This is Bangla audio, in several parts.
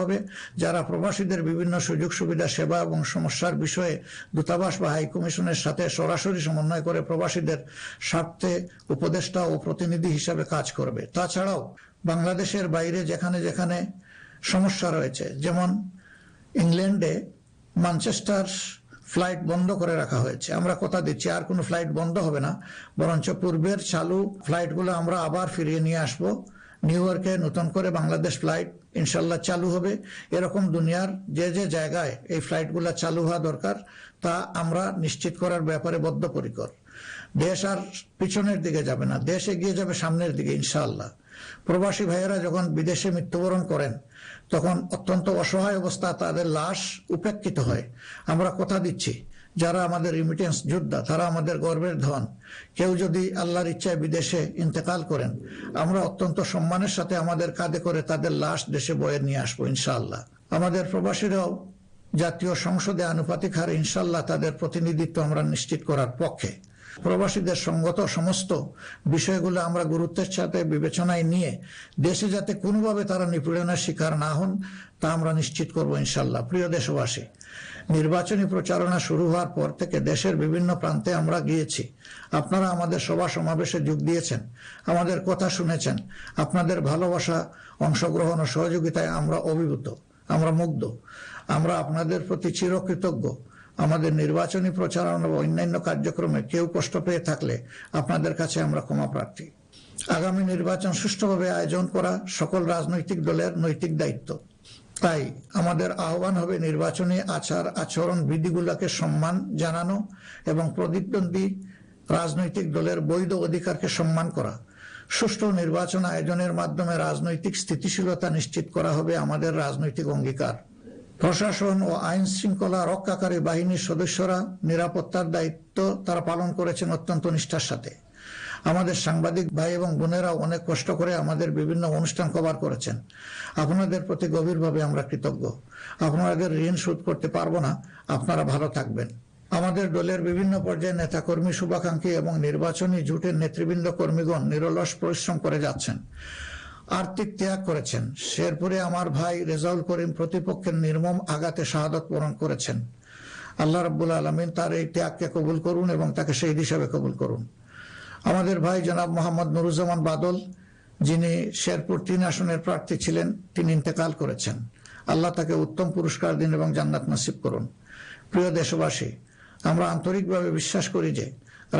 হবে। যারা প্রবাসীদের বিভিন্ন সুযোগ সুবিধা, সেবা এবং সমস্যার বিষয়ে দূতাবাস বা হাই কমিশনের সাথে সরাসরি সমন্বয় করে প্রবাসীদের স্বার্থে উপদেষ্টা ও প্রতিনিধি হিসাবে কাজ করবে। তাছাড়াও বাংলাদেশের বাইরে যেখানে যেখানে সমস্যা রয়েছে, যেমন ইংল্যান্ডে ম্যানচেস্টার ফ্লাইট বন্ধ করে রাখা হয়েছে। আমরা কথা দিচ্ছি, আর কোনো ফ্লাইট বন্ধ হবে না, বরঞ্চ পূর্বের চালু ফ্লাইটগুলো আমরা আবার ফিরিয়ে নিয়ে আসব। নিউ ইয়র্কে নতুন করে বাংলাদেশ ফ্লাইট ইনশাল্লাহ চালু হবে। এরকম দুনিয়ার যে যে জায়গায় এই ফ্লাইটগুলো চালু হওয়া দরকার, তা আমরা নিশ্চিত করার ব্যাপারে বদ্ধপরিকর। দেশ আর পিছনের দিকে যাবে না, দেশ এগিয়ে যাবে সামনের দিকে ইনশাআল্লাহ। প্রবাসী ভাইয়েরা যখন বিদেশে মৃত্যুবরণ করেন, তখন অত্যন্ত অসহায় অবস্থা তাদের লাশ উপেক্ষিত হয়। আমরা কথা দিচ্ছি যারা আমাদের রিমিটেন্স যোদ্ধা, তারা আমাদের গর্বের ধন। কেউ যদি আল্লাহর ইচ্ছায় বিদেশে ইন্তেকাল করেন, আমরা অত্যন্ত সম্মানের সাথে আমাদের কাঁধে করে তাদের লাশ দেশে বয়ে নিয়ে আসব, ইনশাআল্লাহ। আমাদের প্রবাসীরাও জাতীয় সংসদে আনুপাতিক হারে ইনশাল্লাহ তাদের প্রতিনিধিত্ব আমরা নিশ্চিত করার পক্ষে। প্রবাসীদের সঙ্গত সমস্ত বিষয়গুলো আমরা গুরুত্বের সাথে বিবেচনায় নিয়ে দেশে যাতে কোনোভাবে তারা নিপীড়নের শিকার না হন, তা আমরা নিশ্চিত করব ইনশাল্লাহ প্রিয় দেশবাসী নির্বাচনী প্রচারণা শুরু হওয়ার পর থেকে দেশের বিভিন্ন প্রান্তে আমরা গিয়েছি। আপনারা আমাদের সভা সমাবেশে যোগ দিয়েছেন, আমাদের কথা শুনেছেন, আপনাদের ভালোবাসা, অংশগ্রহণ ও সহযোগিতায় আমরা অভিভূত, আমরা মুগ্ধ, আমরা আপনাদের প্রতি চিরকৃতজ্ঞ। আমাদের নির্বাচনী প্রচারণা বা অন্যান্য কার্যক্রমে কেউ কষ্ট পেয়ে থাকলে আপনাদের কাছে আমরা ক্ষমা প্রার্থী। আগামী নির্বাচন সুষ্ঠুভাবে আয়োজন করা সকল রাজনৈতিক দলের নৈতিক দায়িত্ব। তাই আমাদের আহ্বান হবে নির্বাচনী আচার আচরণ বিধিগুলোকে সম্মান জানানো এবং প্রতিদ্বন্দ্বী রাজনৈতিক দলের বৈধ অধিকারকে সম্মান করা। সুষ্ঠু নির্বাচন আয়োজনের মাধ্যমে রাজনৈতিক স্থিতিশীলতা নিশ্চিত করা হবে আমাদের রাজনৈতিক অঙ্গীকার। প্রশাসন ও আইন শৃঙ্খলা রক্ষাকারী বাহিনীর সদস্যরা নিরাপত্তার দায়িত্ব তারা পালন করেছেন অত্যন্ত নিষ্ঠার সাথে। আমাদের সাংবাদিক ভাই এবং বোনেরা অনেক কষ্ট করে আমাদের বিভিন্ন অনুষ্ঠান কভার করেছেন। আপনাদের প্রতি গভীরভাবে আমরা কৃতজ্ঞ। আপনাদের ঋণ শোধ করতে পারব না, আপনারা ভালো থাকবেন। আমাদের দলের বিভিন্ন পর্যায়ে নেতাকর্মী, শুভাকাঙ্ক্ষী এবং নির্বাচনী জোটের নেতৃবৃন্দ কর্মীগণ নিরলস পরিশ্রম করে যাচ্ছেন। আর্থিক ত্যাগ করেছেন। শেরপুরে আমার ভাই রেজাউল করিম প্রতিপক্ষের নির্মম আঘাতে শাহাদত বরণ করেছেন। আল্লাহ রব্বুল আলমিন তার এই ত্যাগকে কবুল করুন এবং তাকে সেই হিসাবে কবুল করুন। আমাদের ভাই জনাব মোহাম্মদ নুরুজ্জামান বাদল, যিনি শেরপুর তিন আসনের প্রার্থী ছিলেন, তিনি ইন্তেকাল করেছেন। আল্লাহ তাকে উত্তম পুরস্কার দিন এবং জান্নাত নসিব করুন। প্রিয় দেশবাসী, আমরা আন্তরিকভাবে বিশ্বাস করি যে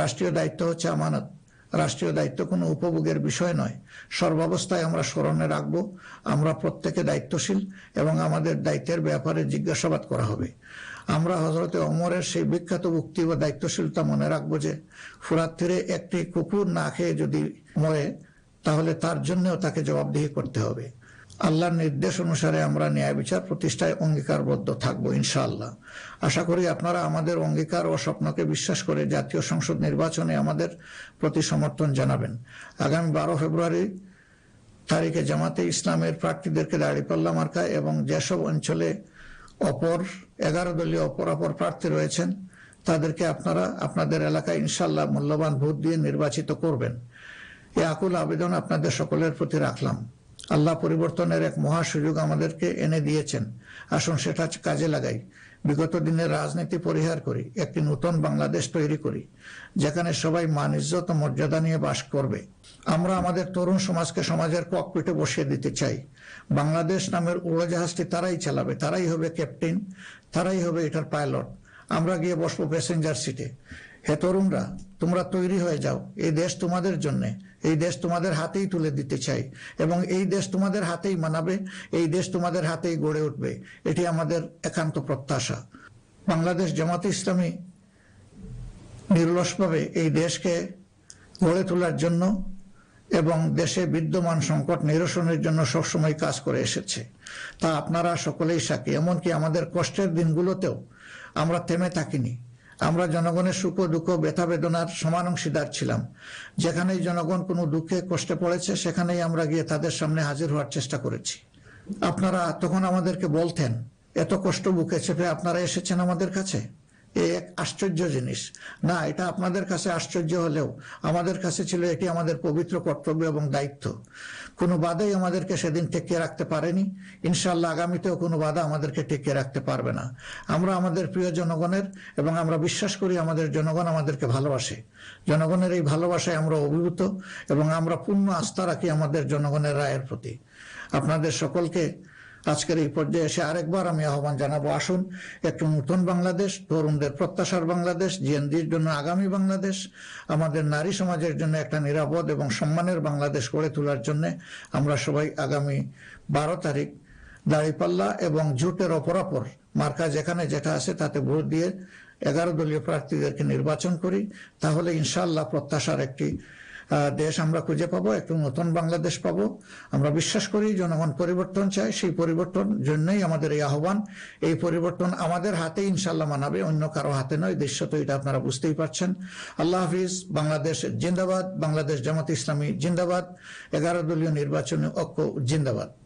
রাষ্ট্রীয় দায়িত্ব হচ্ছে আমানত। রাষ্ট্রীয় দায়িত্ব কোনো উপভোগের বিষয় নয়। সর্বাবস্থায় আমরা স্মরণে রাখব, আমরা প্রত্যেকে দায়িত্বশীল এবং আমাদের দায়িত্বের ব্যাপারে জিজ্ঞাসাবাদ করা হবে। আমরা হজরতে অমরের সেই বিখ্যাত উক্তি বা দায়িত্বশীলতা মনে রাখব যে ফুরাত তীরে একটি কুকুর না খেয়ে যদি মরে, তাহলে তার জন্যও তাকে জবাবদিহি করতে হবে। আল্লাহর নির্দেশ অনুসারে আমরা ন্যায় বিচার প্রতিষ্ঠায় অঙ্গীকারবদ্ধ থাকব, ইনশাআল্লাহ। আশা করি আপনারা আমাদের অঙ্গীকার ও স্বপ্নকে বিশ্বাস করে জাতীয় সংসদ নির্বাচনে আমাদের প্রতি সমর্থন জানাবেন। আগামী বারো ফেব্রুয়ারি তারিখে জামাতে ইসলামের প্রার্থীদেরকে দাঁড়িপাল্লা মার্কা এবং যেসব অঞ্চলে অপর এগারো দলীয় অপর অপর প্রার্থী রয়েছেন, তাদেরকে আপনারা আপনাদের এলাকায় ইনশাল্লাহ মূল্যবান ভোট দিয়ে নির্বাচিত করবেন। এ আকুল আবেদন আপনাদের সকলের প্রতি রাখলাম। আল্লাহ পরিবর্তনের এক মহা সুযোগ আমাদেরকে এনে দিয়েছেন। আসুন সেটা কাজে লাগাই। বিগত দিনের রাজনীতি পরিহার করি, একটি নতুন বাংলাদেশ তৈরি করি, যেখানে সবাই মান ইজ্জত মর্যাদা নিয়ে বাস করবে। আমরা আমাদের তরুণ সমাজকে সমাজের ককপিটে বসিয়ে দিতে চাই। বাংলাদেশ নামের উড়োজাহাজটি তারাই চালাবে, তারাই হবে ক্যাপ্টেন, তারাই হবে এটার পাইলট। আমরা গিয়ে বসবো প্যাসেঞ্জার সিটে। হে তরুণরা, তোমরা তৈরি হয়ে যাও। এই দেশ তোমাদের জন্য। এই দেশ তোমাদের হাতেই তুলে দিতে চাই এবং এই দেশ তোমাদের হাতেই মানাবে, এই দেশ তোমাদের হাতেই গড়ে উঠবে। এটি আমাদের একান্ত প্রত্যাশা। বাংলাদেশ জামাতে ইসলামী নির্লসভাবে এই দেশকে গড়ে তোলার জন্য এবং দেশে বিদ্যমান সংকট নিরসনের জন্য সবসময় কাজ করে এসেছে। তা আপনারা সকলেই সাক্ষী। এমনকি আমাদের কষ্টের দিনগুলোতেও আমরা থেমে থাকিনি। আমরা জনগণের সুখ দুঃখ বেথা বেদনার সমান অংশীদার ছিলাম। যেখানেই জনগণ কোনো দুঃখে কষ্টে পড়েছে, সেখানেই আমরা গিয়ে তাদের সামনে হাজির হওয়ার চেষ্টা করেছি। আপনারা তখন আমাদেরকে বলতেন, এত কষ্ট বুকে চেপে আপনারা এসেছেন আমাদের কাছে? এই এক আশ্চর্য জিনিস। না, এটা আপনাদের কাছে আশ্চর্য হলেও আমাদের কাছে ছিল এটি আমাদের পবিত্র কর্তব্য এবং দায়িত্ব। কোনো বাধাই আমাদেরকে সেদিন টেকিয়ে রাখতে পারেনি। ইনশাল্লাহ আগামীতেও কোনো বাধা আমাদেরকে টেকিয়ে রাখতে পারবে না। আমরা আমাদের প্রিয় জনগণের এবং আমরা বিশ্বাস করি আমাদের জনগণ আমাদেরকে ভালোবাসে। জনগণের এই ভালোবাসায় আমরা অভিভূত এবং আমরা পূর্ণ আস্থা রাখি আমাদের জনগণের রায়ের প্রতি। আপনাদের সকলকে আজকের এই পর্যায়ে এসে আরেকবার আমি আহ্বান জানাব, আসুন, একটু নতুন বাংলাদেশ, তরুণদের প্রত্যাশার বাংলাদেশ জিএনডির জন্য আগামী বাংলাদেশ, আমাদের নারী সমাজের জন্য একটা নিরাপদ এবং সম্মানের বাংলাদেশ গড়ে তোলার জন্য আমরা সবাই আগামী বারো তারিখ দাঁড়িপাল্লা এবং জোটের অপরাপর মার্কা যেখানে যেটা আছে তাতে ভোট দিয়ে এগারো দলীয় প্রার্থীদেরকে নির্বাচন করি। তাহলে ইনশাল্লাহ প্রত্যাশার একটি দেশ আমরা খুঁজে পাবো, একটু নতুন বাংলাদেশ পাবো। আমরা বিশ্বাস করি, জনগণ পরিবর্তন চায়, সেই পরিবর্তন জন্যই আমাদের এই আহ্বান। এই পরিবর্তন আমাদের হাতে ইনশাল্লাহ মানাবে, অন্য কারও হাতে নয়, দৃশ্য তো এটা আপনারা বুঝতেই পারছেন। আল্লাহ হাফিজ, বাংলাদেশ জিন্দাবাদ, বাংলাদেশ জামাত ইসলামী জিন্দাবাদ, এগারো দলীয় নির্বাচনী ঐক্য জিন্দাবাদ।